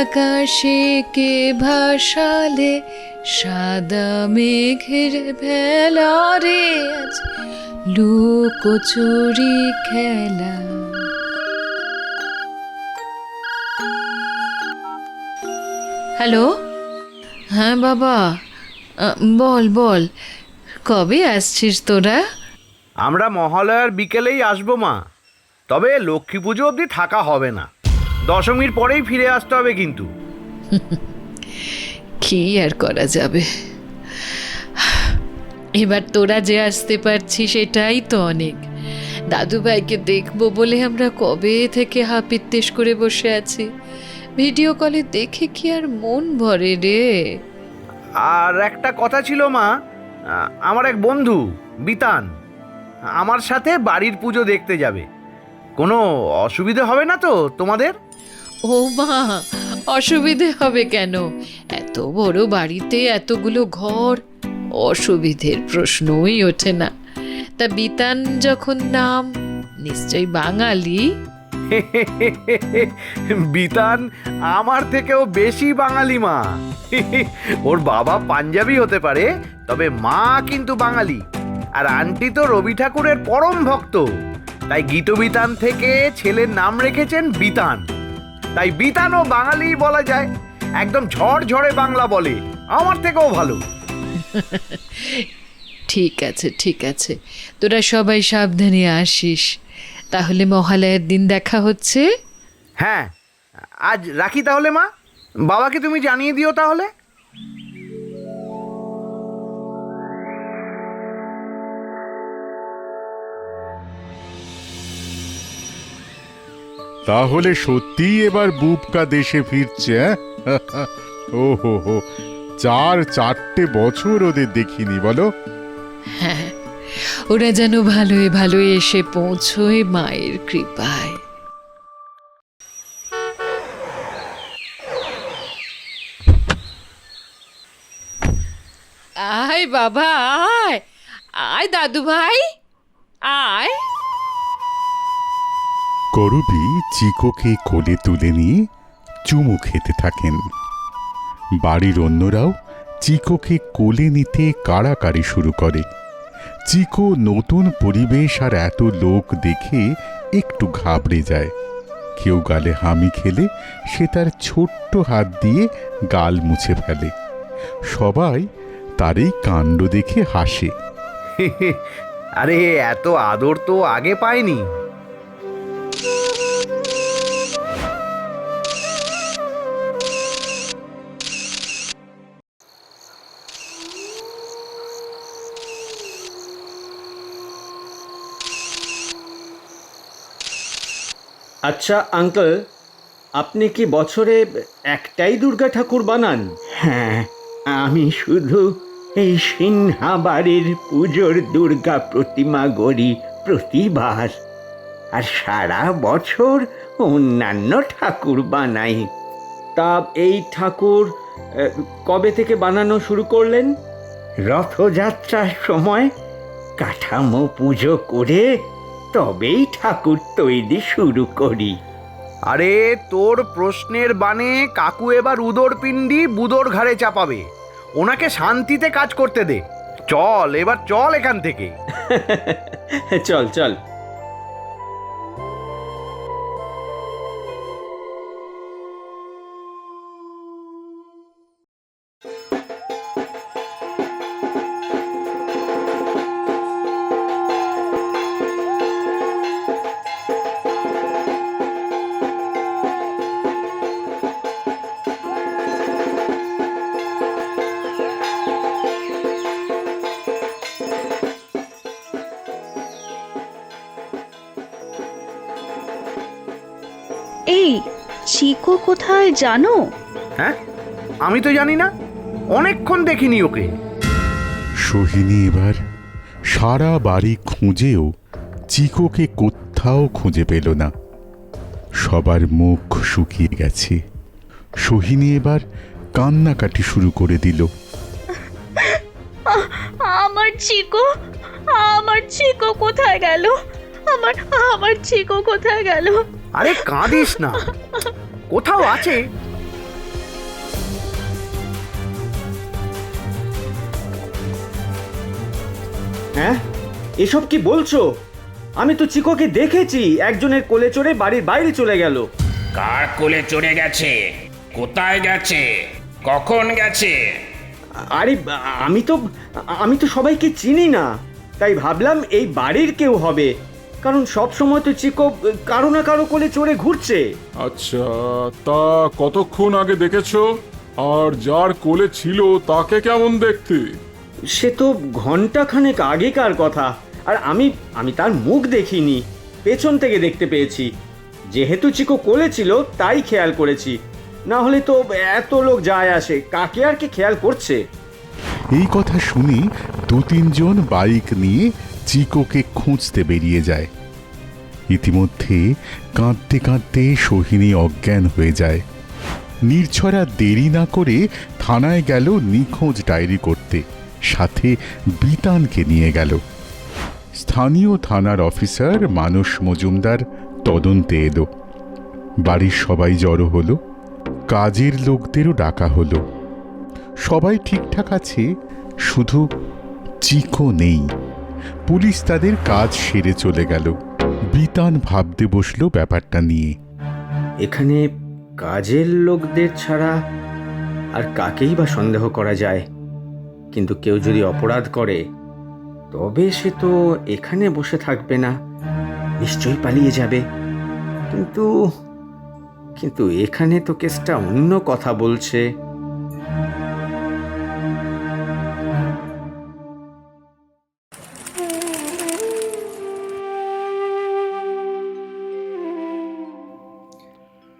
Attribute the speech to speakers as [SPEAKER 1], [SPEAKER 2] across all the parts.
[SPEAKER 1] আকাশে কে ভাসালে? সাদা মেঘের ভেলা রে লুকোচুরি খেলা। হ্যালো? হ্যাঁ বাবা। বল বল। কবে আসছিস তোরা?
[SPEAKER 2] আমরা মহালয়ার বিকেলেই আসব মা। তবে লক্ষ্মী পুজো অবধি থাকা হবে না। দশমীর পরেই ফিরে আসতে হবে কিন্তু।
[SPEAKER 1] কি আর করা যাবে? এবার তোরা যে আসতে পারছিস সেটাই তো অনেক। দাদু ভাইকে দেখব বলে আমরা কবে থেকে হাপিত্তেশ করে বসে আছি। ভিডিও কলে দেখে কি আর মন ভরে রে?
[SPEAKER 2] আর একটা কথা ছিল মা আমার এক বন্ধু বিতান আমার সাথে বাড়ির পুজো দেখতে যাবে। কোনো অসুবিধে হবে না তো তোমাদের?
[SPEAKER 1] ও মা, অসুবিধে হবে কেন? এত বড় বাড়িতে এতগুলো ঘর, অসুবিধের প্রশ্নই ওঠে না। তা বিতান যখন নাম, নিশ্চয়ই বাঙালি?
[SPEAKER 2] বিতান আমার থেকেও বেশি বাঙালি মা। ওর বাবা পাঞ্জাবি হতে পারে, তবে মা কিন্তু বাঙালি। আর আন্টি তো রবি ঠাকুরের পরম ভক্ত। তাই গীতবিতান থেকে ছেলের নাম রেখেছেন বিতান। তাই বিতানো বাঙালি বলা যায়। একদম ঝড় ঝড়ে বাংলা বলে। আমার থেকেও ভালো।
[SPEAKER 1] ঠিক আছে ঠিক আছে। তোরা সবাই সাবধানে আসিস। তাহলে মহালয়ের দিন দেখা হচ্ছে।
[SPEAKER 2] হ্যাঁ আজ রাখি তাহলে মা? বাবাকে তুমি জানিয়ে দিও তাহলে।
[SPEAKER 3] তাহলে সত্যি এবার বুবকা দেশে ফিরছে হ্যাঁ? ও হো হো চার চারটে বছর ওদের দেখিনি, বলো?
[SPEAKER 1] হ্যাঁ ওরা যেন ভালোই ভালোই এসে পৌঁছয় মায়ের কৃপায়। আয় বাবা, আয় আয় দাদু ভাই আয়।
[SPEAKER 3] করবি চিকোকে কোলে তুলে নিয়ে চুমু খেতে থাকেন। বাড়ির অন্যরাও চিকোকে কোলে নিতে কাড়াকাড়ি শুরু করে। চিকো নতুন পরিবেশ আর এত লোক দেখে একটু ঘাবড়ে যায়। কেউ গালে হামি খেলে, সে তার ছোট্ট হাত দিয়ে গাল মুছে ফেলে। সবাই তার এই কাণ্ড দেখে হাসে।
[SPEAKER 2] আরে, এত আদর তো আগে পাইনি।
[SPEAKER 4] আচ্ছা আঙ্কেল আপনি কি বছরে একটাই দুর্গা ঠাকুর বানান? হ্যাঁ আমি শুধু এই সিনহা বাড়ির পুজোর দুর্গা প্রতিমা গড়ি প্রতিবার। আর সারা বছর অন্যান্য ঠাকুর বানাই। তা এই ঠাকুর আহ, কবে থেকে বানানো শুরু করলেন? রথযাত্রার সময় কাঠামো পুজো করে তবেই ঠাকুর তৈরি শুরু করি।
[SPEAKER 2] আরে তোর প্রশ্নের বানে কাকু এবার উদর পিণ্ডি বুদর ঘাড়ে চাপাবে। ওনাকে শান্তিতে কাজ করতে দে। চল এবার চল এখান থেকে।
[SPEAKER 4] চল চল।
[SPEAKER 5] চিকো কোথায় জানো?
[SPEAKER 2] হ্যাঁ? আমি তো জানি না। অনেকক্ষণ দেখিনি ওকে।
[SPEAKER 3] সোহিনী এবার সারা বাড়ি খুঁজেও চিকোকে কোথাও খুঁজে পেল না। সবার মুখ শুকিয়ে গেছে। সোহিনী এবার কান্নাকাটি শুরু করে দিল।
[SPEAKER 5] আমার চিকো আমার চিকো কোথায় গেল? আমার আমার চিকো কোথায় গেল?
[SPEAKER 2] আরে কাঁদিস না। কোথাও আছে?
[SPEAKER 4] হ্যাঁ? এসব কি বলছো? আমি তো চিকোকে দেখেছি একজনের কোলে চড়ে বাড়ির বাইরে চলে গেল।
[SPEAKER 6] কার কোলে চড়ে গেছে? কোথায় গেছে? কখন গেছে?
[SPEAKER 4] আরে আমি তো আমি তো সবাইকে চিনি না। তাই ভাবলাম এই বাড়ির কেউ হবে। কারণ সব সময় তো চিকো কারও না কারও কোলে চড়ে ঘুরছে।
[SPEAKER 7] আচ্ছা তা কতক্ষণ আগে দেখেছ? আর যার কোলে ছিল তাকে কেমন দেখতে?
[SPEAKER 4] সে তো ঘন্টাখানেক আগেকার কথা। আর আমি আমি তার মুখ দেখিনি পেছন থেকে দেখতে পেয়েছি। যেহেতু চিকো কোলে ছিল তাই খেয়াল করেছি। না হলে তো এত লোক যায় আসে কাকে আর কি খেয়াল করছে?
[SPEAKER 3] এই কথা শুনি দু তিনজন বাইক নিয়ে চিকোকে খুঁজতে বেরিয়ে যায়। ইতিমধ্যে কাঁদতে কাঁদতে সোহিনী অজ্ঞান হয়ে যায়। নির্ছরা দেরি না করে থানায় গেল নিখোঁজ ডায়েরি করতে, সাথে বিতানকে নিয়ে গেল। স্থানীয় থানার অফিসার মানস মজুমদার তদন্তে এলো। বাড়ির সবাই জড়ো হলো, কাজের লোকদেরও ডাকা হলো। সবাই ঠিকঠাক আছে, শুধু চিকো নেই। পুলিশ তাদের কাজ সেরে চলে গেল। বিতান ভাবতে বসল ব্যাপারটা নিয়ে।
[SPEAKER 4] এখানে কাজের লোকদের ছাড়া আর কাকেই বা সন্দেহ করা যায়? কিন্তু কেউ যদি অপরাধ করে, তবে সে তো এখানে বসে থাকবে না। নিশ্চয়ই পালিয়ে যাবে। কিন্তু কিন্তু এখানে তো কেসটা অন্য কথা বলছে।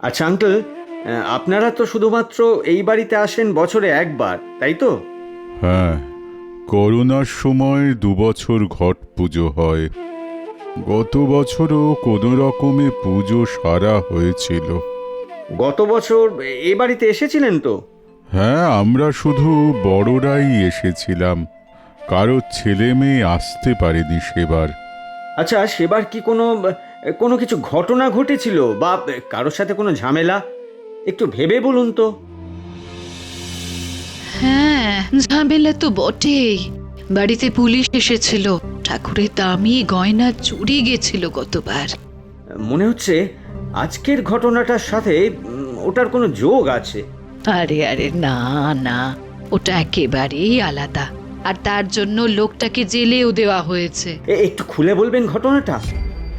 [SPEAKER 4] আচ্ছা আঙ্কেল আপনারা তো শুধুমাত্র এই বাড়িতে আসেন বছরে একবার তাই তো?
[SPEAKER 3] হ্যাঁ করোনার সময় দুবছর ঘট পুজো হয়। গত বছরও কোনো রকমে পুজো সারা হয়েছিল।
[SPEAKER 4] গত বছর এ বাড়িতে এসেছিলেন তো?
[SPEAKER 3] হ্যাঁ আমরা শুধু বড়রাই এসেছিলাম। কারও ছেলে মেয়ে আসতে পারেনি সেবার।
[SPEAKER 4] আচ্ছা সেবার কি কোনো কোনো কিছু ঘটনা ঘটেছিল বা কারোর সাথে কোনো ঝামেলা? একটু ভেবে বলুন তো।
[SPEAKER 1] হ্যাঁ ঝামেলা তো বটেই। বাড়িতে পুলিশ এসেছিল। ঠাকুরের দামি গয়না চুরি গেছিল গতবার।
[SPEAKER 4] মনে হচ্ছে আজকের ঘটনাটার সাথে ওটার কোনো যোগ আছে।
[SPEAKER 1] আরে আরে না না ওটা একেবারেই আলাদা। আর তার জন্য লোকটাকে জেলেও দেওয়া হয়েছে।
[SPEAKER 4] একটু খুলে বলবেন ঘটনাটা?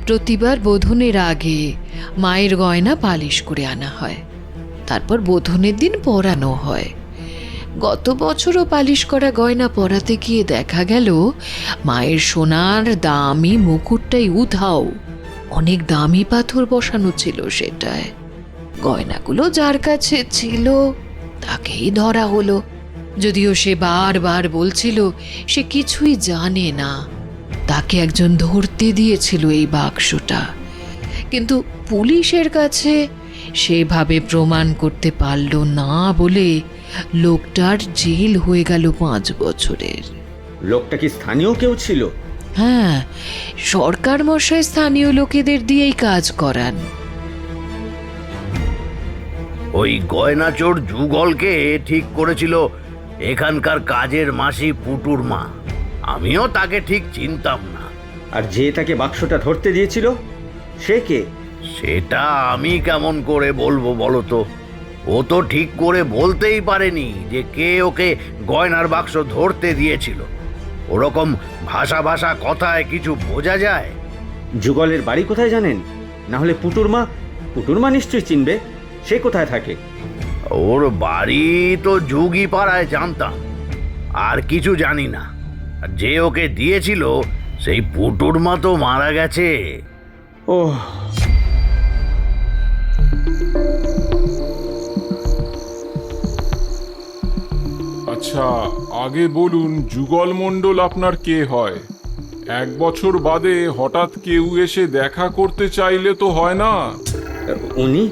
[SPEAKER 1] প্রতিবার বোধনের আগে মায়ের গয়না পালিশ করে আনা হয়। তারপর বোধনের দিন পরানো হয়। গত বছরও পালিশ করা গয়না পরাতে গিয়ে দেখা গেল, মায়ের সোনার দামি মুকুটটাই উধাও। অনেক দামি পাথর বসানো ছিল সেটায়। গয়নাগুলো যার কাছে ছিল, তাকেই ধরা হলো। যদিও সে বারবার বলছিল, সে কিছুই জানে না। তাকে একজন ধরতে দিয়েছিল এই বাক্সটা। কিন্তু পুলিশের কাছে সেভাবে প্রমাণ করতে পারল না বলে লোকটার জেল হয়ে গেল পাঁচ বছরের।
[SPEAKER 4] লোকটা কি স্থানীয় কেউ ছিল?
[SPEAKER 1] হ্যাঁ সরকার মশাই স্থানীয় লোকেদের দিয়েই কাজ করান।
[SPEAKER 2] ওই গয়নাচোর যুগলকে ঠিক করেছিল এখানকার কাজের মাসি পুটুর মা। আমিও তাকে ঠিক চিনতাম না।
[SPEAKER 4] আর যে তাকে বাক্সটা ধরতে দিয়েছিল সে কে?
[SPEAKER 2] সেটা আমি কেমন করে বলব বলো তো? ও তো ঠিক করে বলতেই পারেনি যে কে ওকে গয়নার বাক্স ধরতে দিয়েছিল। ওরকম ভাষা ভাষা কথায় কিছু বোঝা যায়?
[SPEAKER 4] যুগলের বাড়ি কোথায় জানেন? না হলে পুটুর মা পুটুর মা নিশ্চয়ই চিনবে সে কোথায় থাকে?
[SPEAKER 2] ওর বাড়ি তো যুগি পাড়ায় জানতাম আর কিছু জানি না। আর যে ওকে দিয়েছিল সেই পুটুর মা তো মারা গেছে।
[SPEAKER 4] ও
[SPEAKER 7] আচ্ছা আগে বলুন যুগল মণ্ডল আপনার কে হয়? এক বছর বাদে হঠাৎ কেউ এসে দেখা করতে চাইলে তো হয় না?
[SPEAKER 4] উনি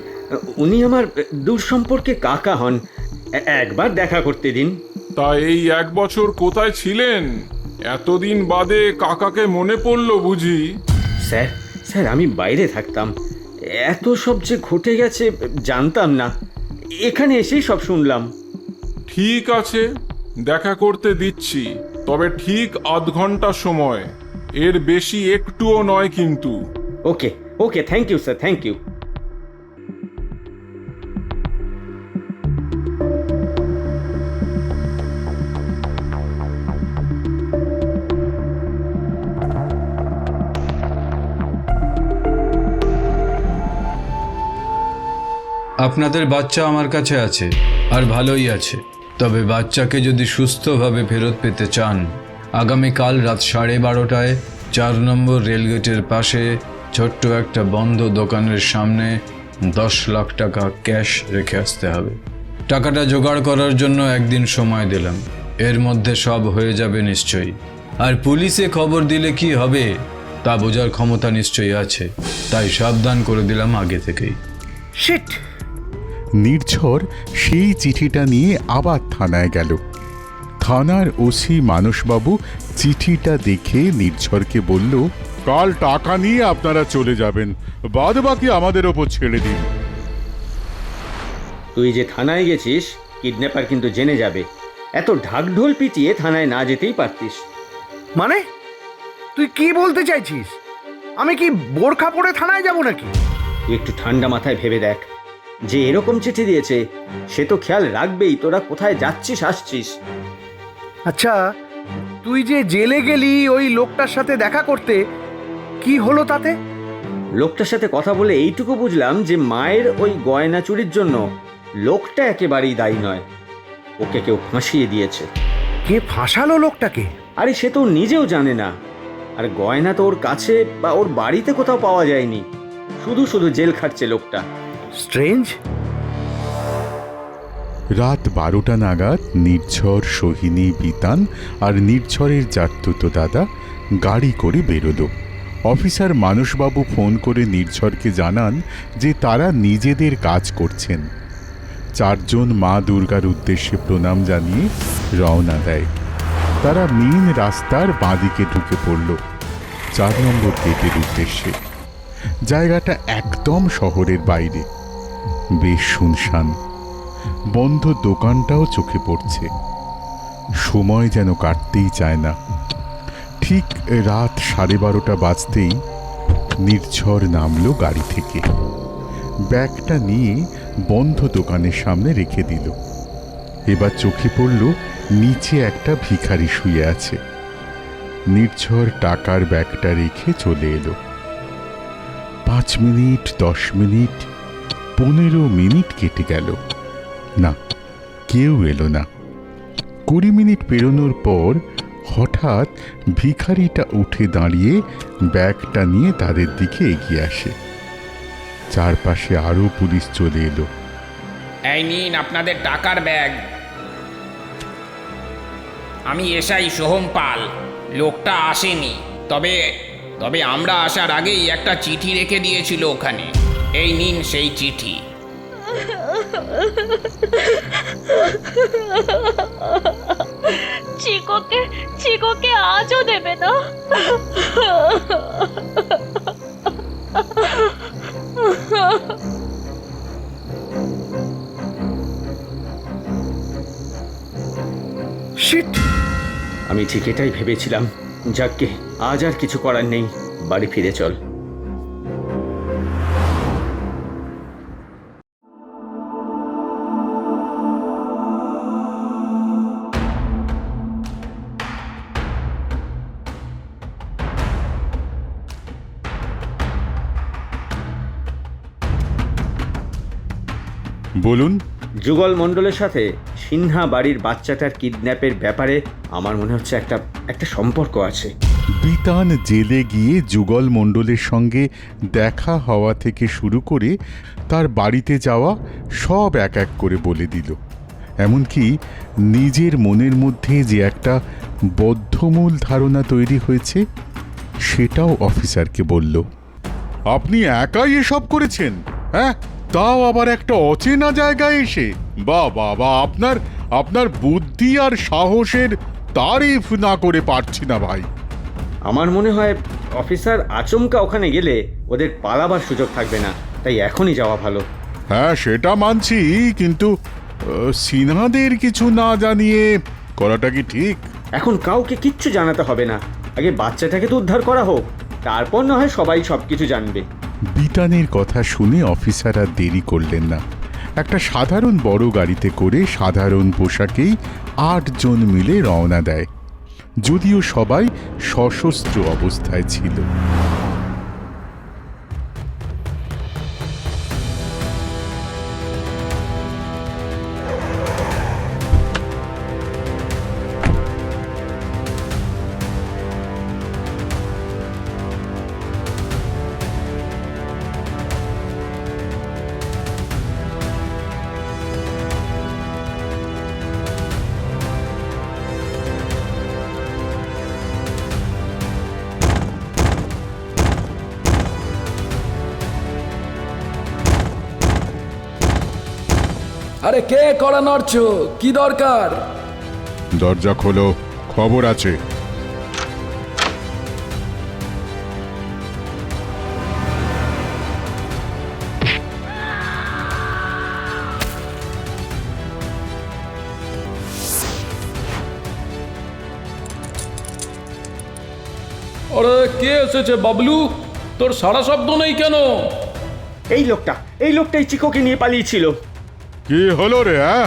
[SPEAKER 4] উনি আমার দূর সম্পর্কে কাকা হন। একবার দেখা করতে দিন।
[SPEAKER 7] তা এই এক বছর কোথায় ছিলেন? এতদিন বাদে কাকাকে মনে পড়ল বুঝি।
[SPEAKER 4] স্যার স্যার আমি বাইরে থাকতাম। এত সব যে ঘটে গেছে জানতাম না। এখানে এসেই সব শুনলাম।
[SPEAKER 7] ঠিক আছে দেখা করতে দিচ্ছি। তবে ঠিক আধ ঘণ্টা সময়। এর বেশি একটুও নয় কিন্তু।
[SPEAKER 4] Okay okay thank you sir thank you.
[SPEAKER 8] আপনাদের বাচ্চা আমার কাছে আছে, আর ভালোই আছে। তবে বাচ্চাকে যদি সুস্থভাবে ফেরত পেতে চান, আগামীকাল রাত সাড়ে বারোটায় চার নম্বর রেলগেটের পাশে ছোট্ট একটা বন্ধ দোকানের সামনে দশ লাখ টাকা ক্যাশ রেখে আসতে হবে। টাকাটা জোগাড় করার জন্য একদিন সময় দিলাম। এর মধ্যে সব হয়ে যাবে নিশ্চয়ই। আর পুলিশে খবর দিলে কি হবে, তা বোঝার ক্ষমতা নিশ্চয়ই আছে। তাই সাবধান করে দিলাম আগে থেকেই।
[SPEAKER 2] শিট!
[SPEAKER 3] নির্ঝর সেই চিঠিটা নিয়ে আবার থানায় গেল। থানার ওসি মানসবাবু চিঠিটা দেখে নির্ঝরকে বলল কাল টাকা নিয়ে আপনারা চলে যাবেন বাদ বাকি আমাদের ওপর ছেড়ে দিন।
[SPEAKER 4] তুই যে থানায় গেছিস কিডন্যাপার কিন্তু জেনে যাবে। এত ঢাকঢোল পিটিয়ে থানায় না যেতেই পারতিস।
[SPEAKER 2] মানে? তুই কি বলতে চাইছিস? আমি কি বোরখা পরে থানায় যাব নাকি?
[SPEAKER 4] একটু ঠান্ডা মাথায় ভেবে দেখ। যে এরকম চিঠি দিয়েছে সে তো খেয়াল রাখবেই তোরা কোথায় যাচ্ছিস আসছিস।
[SPEAKER 2] আচ্ছা তুই যে জেলে গেলি ওই লোকটার সাথে দেখা করতে কি হলো তাতে?
[SPEAKER 4] লোকটার সাথে কথা বলে এইটুকু বুঝলাম যে মায়ের ওই গয়না চুরির জন্য লোকটা একেবারেই দায়ী নয়। ওকে কেউ ফাঁসিয়ে দিয়েছে।
[SPEAKER 2] কে ফাঁসালো লোকটাকে?
[SPEAKER 4] আরে সে তো নিজেও জানে না। আর গয়না তো ওর কাছে বা ওর বাড়িতে কোথাও পাওয়া যায়নি। শুধু শুধু জেল খাটছে লোকটা।
[SPEAKER 2] স্ট্রেঞ্জ
[SPEAKER 3] রাত বারোটা নাগাদ নির্ঝর সোহিনী বিতান আর নির্ঝরের জাতুতো দাদা গাড়ি করে বেরোলো। অফিসার মানুষবাবু ফোন করে নির্ঝরকে জানান যে তারা নিজেদের কাজ করছেন। চারজন মা দুর্গার উদ্দেশ্যে প্রণাম জানিয়ে রওনা দেয়। তারা মেন রাস্তার বাঁদিকে ঢুকে পড়ল, চার নম্বর গেটের উদ্দেশ্যে। জায়গাটা একদম শহরের বাইরে। বেশ শুনশান। বন্ধ দোকানটাও চোখে পড়ছে। সময় যেন কাটতেই চায় না। ঠিক রাত সাড়ে বারোটা বাজতেই নির্ঝর নামলো গাড়ি থেকে। ব্যাগটা নিয়ে বন্ধ দোকানের সামনে রেখে দিল। এবার চোখে পড়ল নিচে একটা ভিখারি শুয়ে আছে। নির্ঝর টাকার ব্যাগটা রেখে চলে এলো। পাঁচ মিনিট, দশ মিনিট পনেরো মিনিট কেটে গেল। না, কেউ এলো না। কুড়ি মিনিট পেরোনোর পর হঠাৎ ভিখারিটা উঠে দাঁড়িয়ে ব্যাগটা নিয়ে তাদের দিকে এগিয়ে আসে। চারপাশে আরও পুলিশ চলে এলো।
[SPEAKER 6] এই নিন আপনাদের টাকার ব্যাগ। আমি এসাই সোহম পাল। লোকটা আসেনি। তবে তবে আমরা আসার আগেই একটা চিঠি রেখে দিয়েছিল ওখানে। এই নিন সেই চিঠি।
[SPEAKER 5] চিকোকে চিকোকে আজও দেবে না।
[SPEAKER 2] শিট।
[SPEAKER 4] আমি ঠিক এটাই ভেবেছিলাম। যাককে আজ আর কিছু করার নেই। বাড়ি ফিরে চল।
[SPEAKER 3] বলুন।
[SPEAKER 4] যুগল মণ্ডলের সাথে সিনহা বাড়ির বাচ্চাটার কিডন্যাপের ব্যাপারে আমার মনে হচ্ছে একটা একটা সম্পর্ক আছে।
[SPEAKER 3] বিতান জেলে গিয়ে যুগল মণ্ডলের সঙ্গে দেখা হওয়া থেকে শুরু করে তার বাড়িতে যাওয়া সব এক এক করে বলে দিল। এমনকি নিজের মনের মধ্যে যে একটা বদ্ধমূল ধারণা তৈরি হয়েছে সেটাও অফিসারকে বলল। আপনি একাই এসব করেছেন হ্যাঁ? তাও আবার একটা অচেনা জায়গায় এসে। বা বাবা আপনার আপনার বুদ্ধি আর সাহসের তারিফ না করে পারছি না ভাই।
[SPEAKER 4] আমার মনে হয় অফিসার আচমকা ওখানে গেলে ওদের পালাবার সুযোগ থাকবে না তাই এখনই যাওয়া ভালো।
[SPEAKER 3] হ্যাঁ সেটা মানছি কিন্তু সিনহাদের কিছু না জানিয়ে করাটা কি ঠিক?
[SPEAKER 4] এখন কাউকে কিচ্ছু জানাতে হবে না। আগে বাচ্চাটাকে তো উদ্ধার করা হোক তারপর না হয় সবাই সব কিছু জানবে।
[SPEAKER 3] বিতানের কথা শুনে অফিসাররা দেরি করলেন না। একটা সাধারণ বড় গাড়িতে করে সাধারণ পোশাকেই আটজন মিলে রওনা দেয়, যদিও সবাই সশস্ত্র অবস্থায় ছিল।
[SPEAKER 9] আরে কে কড়া নড়ছো? কি দরকার?
[SPEAKER 3] দরজা খোলো খবর আছে।
[SPEAKER 9] আরে কে এসেছে বাবলু? তোর সারা শব্দ নেই কেন?
[SPEAKER 4] এই লোকটা এই লোকটাই চিকোকে নিয়ে পালিয়েছিল।
[SPEAKER 3] কি হলো রে হ্যাঁ?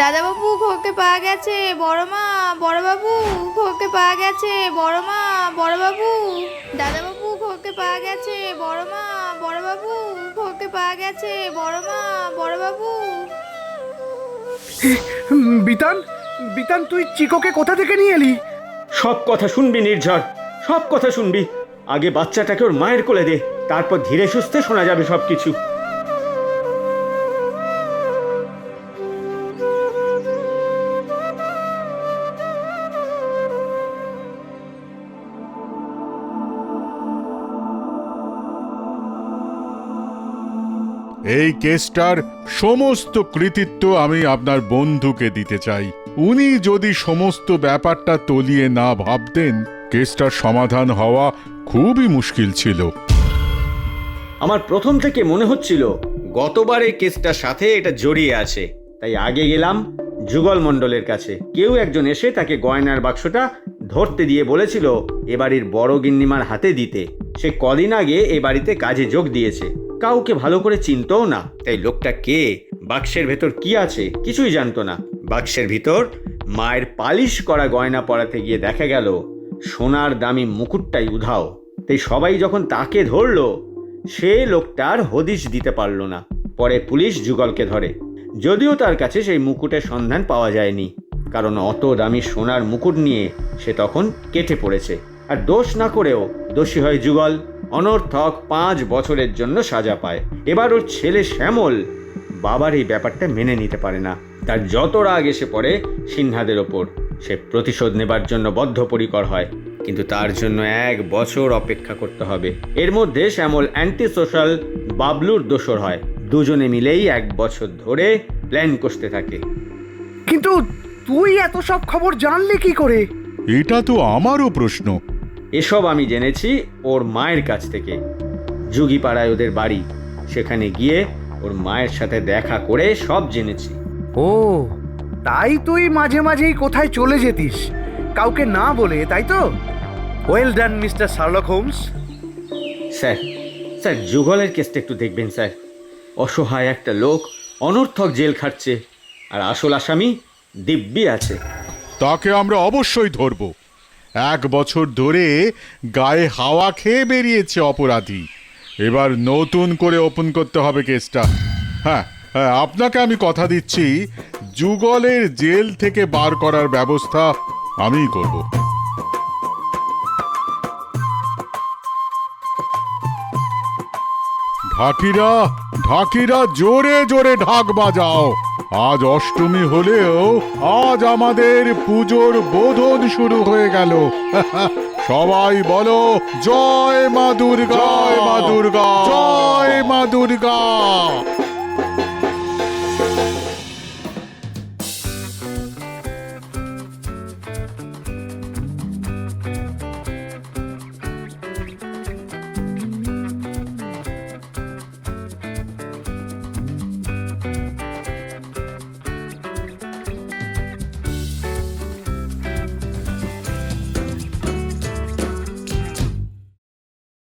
[SPEAKER 10] দাদাবাবু খোকে পাওয়া গেছে বড় মা বড়বাবু খোকে পাওয়া গেছে বড় মা বড়বাবু দাদাবাবু খোকে পাওয়া গেছে বড় মা বড়বাবু খোকে পাওয়া গেছে বড় মা বড়বাবু
[SPEAKER 2] বিতান বিতান তুই চিকোকে কোথা থেকে নিয়ে এলি?
[SPEAKER 4] সব কথা শুনবি নির্ঝর সব কথা শুনবি। আগে বাচ্চাটাকে ওর মায়ের কোলে দে তারপর ধীরে সুস্থে শোনা যাবে সব কিছু
[SPEAKER 3] এই কেসটার সমস্ত কৃতিত্ব আমি আপনার বন্ধুকে দিতে চাই। উনি যদি সমস্ত ব্যাপারটা তলিয়ে না ভাবতেন, কেসটার সমাধান হওয়া খুবই মুশকিল ছিল।
[SPEAKER 4] আমার প্রথম থেকে মনে হচ্ছিল, গতবার এই কেসটার সাথে এটা জড়িয়ে আছে। তাই আগে গেলাম যুগল মণ্ডলের কাছে। কেউ একজন এসে তাকে গয়নার বাক্সটা ধরতে দিয়ে বলেছিল, এ বাড়ির বড় গিন্নিমার হাতে দিতে। সে কদিন আগে এ বাড়িতে কাজে যোগ দিয়েছে। কাউকে ভালো করে চিনতও না। তাই লোকটা কে? বাক্সের ভেতর কি আছে? কিছুই জানতো না। বাক্সের ভিতর মায়ের পালিশ করা গয়না পরাতে গিয়ে দেখা গেল, সোনার দামি মুকুটটাই উধাও। তাই সবাই যখন তাকে ধরলো, সে লোকটার হদিশ দিতে পারল না। পরে পুলিশ যুগলকে ধরে। যদিও তার কাছে সেই মুকুটের সন্ধান পাওয়া যায়নি, কারণ অত দামি সোনার মুকুট নিয়ে সে তখন কেটে পড়েছে। আর দোষ না করেও দোষী হয় যুগল। অনর্থক পাঁচ বছরের জন্য সাজা পায়। এবার ওর ছেলে শ্যামল বাবার এই ব্যাপারটা মেনে নিতে পারে না। তার যত রাগ এসে পড়ে সিনহাদের ওপর সে প্রতিশোধ নেবার জন্য বদ্ধপরিকর হয়। কিন্তু তার জন্য এক বছর অপেক্ষা করতে হবে। এর মধ্যে শ্যামল অ্যান্টি সোশ্যাল বাবলুর দোসর হয়। দুজনে মিলেই এক বছর ধরে প্ল্যান করতে থাকে।
[SPEAKER 2] কিন্তু তুই এত সব খবর জানলি কি করে?
[SPEAKER 3] এটা তো আমারও প্রশ্ন।
[SPEAKER 4] এসব আমি জেনেছি ওর মায়ের কাছ থেকে। যুগিপাড়ায় ওদের বাড়ি। সেখানে গিয়ে ওর মায়ের সাথে দেখা করে সব জেনেছি।
[SPEAKER 2] ও তাই তুই মাঝে মাঝেই কোথায় চলে যেতিস। কাউকে না বলে তাই তো? Well done mister Sherlock Holmes
[SPEAKER 4] sir sir যুগলের কেসটা একটু দেখবেন স্যার। অসহায় একটা লোক অনর্থক জেল খাটছে আর আসল আসামি দিব্যি আছে।
[SPEAKER 3] তাকে আমরা অবশ্যই ধরব। এক বছর ধরে গায়ে হাওয়া খেয়ে বেরিয়েছে অপরাধী। এবার নতুন করে ওপেন করতে হবে কেসটা। হ্যাঁ হ্যাঁ আপনাকে আমি কথা দিচ্ছি, যুগলের জেল থেকে বার করার ব্যবস্থা আমিই করব। ঢাকিরা ঢাকিরা, জোরে জোরে ঢাক বাজাও। আজ অষ্টমী হলেও আজ আমাদের পুজোর বোধন শুরু হয়ে গেল। সবাই বলো জয় মা দুর্গা। জয় মা দুর্গা। জয় মা দুর্গা।